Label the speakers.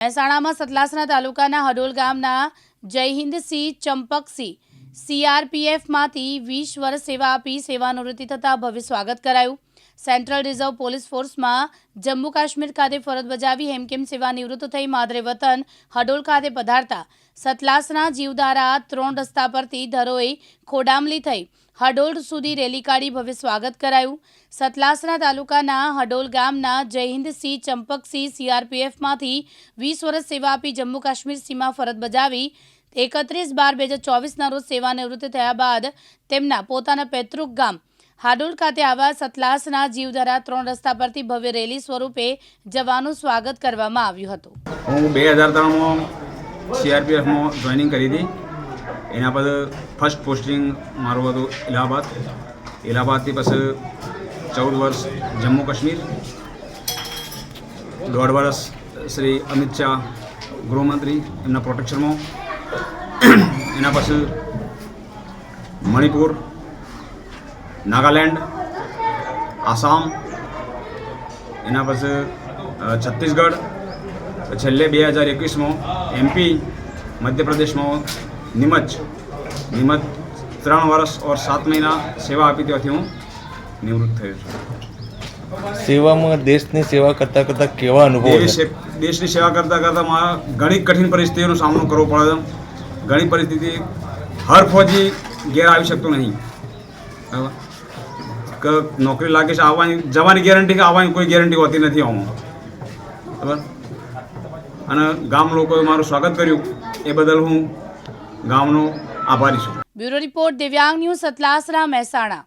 Speaker 1: મહેસાણામાં સતલાસના તાલુકાના હડોલ ગામના જયહિંદસિંહ ચંપકસિંહ સીઆરપીએફમાંથી વીસ વર્ષ સેવા આપી સેવાનિવૃત્તિ થતાં ભવ્ય સ્વાગત કરાયું. સેન્ટ્રલ રિઝર્વ પોલીસ ફોર્સમાં જમ્મુ કાશ્મીર ખાતે ફરજ બજાવી હેમકેમ સેવા નિવૃત્ત થઈ માદરે વતન હડોલ ખાતે પધારતા. સતલાસના જીવધારા ત્રણ રસ્તા પરથી ધરોઈ ખોડામલી થઈ હડોલ સુધી રેલી કાઢી ભવ્ય સ્વાગત કરાયું. સતલાસના તાલુકાના હડોલ ગામના જયહિંદસિંહ ચંપકસિંહ સીઆરપીએફમાંથી વીસ વર્ષ સેવા આપી જમ્મુ કાશ્મીર સીમા ફરજ બજાવી એકત્રીસ બાર બે હજાર ચોવીસના રોજ સેવાનિવૃત્ત થયા બાદ તેમના પોતાના પૈતૃક ગામ હાડોલ ખાતે આવા સતલાસના જીવધારા ત્રણ રસ્તા પરથી ભવ્ય રેલી સ્વરૂપે જવાનું સ્વાગત કરવામાં આવ્યું હતું.
Speaker 2: હું બે હજાર ત્રણમાં સીઆરપીએફમાં જોઈનિંગ કરી હતી. એના પછી ફર્સ્ટ પોસ્ટિંગ મારું હતું ઇલાહાબાદ. ઇલાહાબાદથી પછી ચૌદ વર્ષ જમ્મુ કાશ્મીર. દોઢ વર્ષ શ્રી અમિત શાહ ગૃહમંત્રી એમના પ્રોટેક્શનમાં એના પછી મણિપુર નાગાલેન્ડ આસામ એના પછી છત્તીસગઢ છેલ્લે બે હજાર એકવીસમાં એમપી મધ્યપ્રદેશમાં નિમજ નિમજ ત્રણ વર્ષ ઓર સાત મહિના સેવા આપી ત્યાંથી હું નિવૃત્ત થયો છું.
Speaker 3: સેવામાં દેશની સેવા કરતાં કરતાં કેવા અનુભવ
Speaker 2: દેશની સેવા કરતાં કરતાં મારા ઘણી કઠિન પરિસ્થિતિઓનો સામનો કરવો પડે છે. ઘણી પરિસ્થિતિ હર ફોજી ઘેર આવી શકતો નહીં. કે નોકરી લાગે છે આવવાની, જવાની ગેરંટી કે આવવાની કોઈ ગેરંટી હોતી નથી આમાં. બરાબર? અને ગામ લોકોએ મારું સ્વાગત કર્યું. એ બદલ હું ગામનો આભારી છું.
Speaker 1: Bureau report Divyang news Satlasara Mehsana.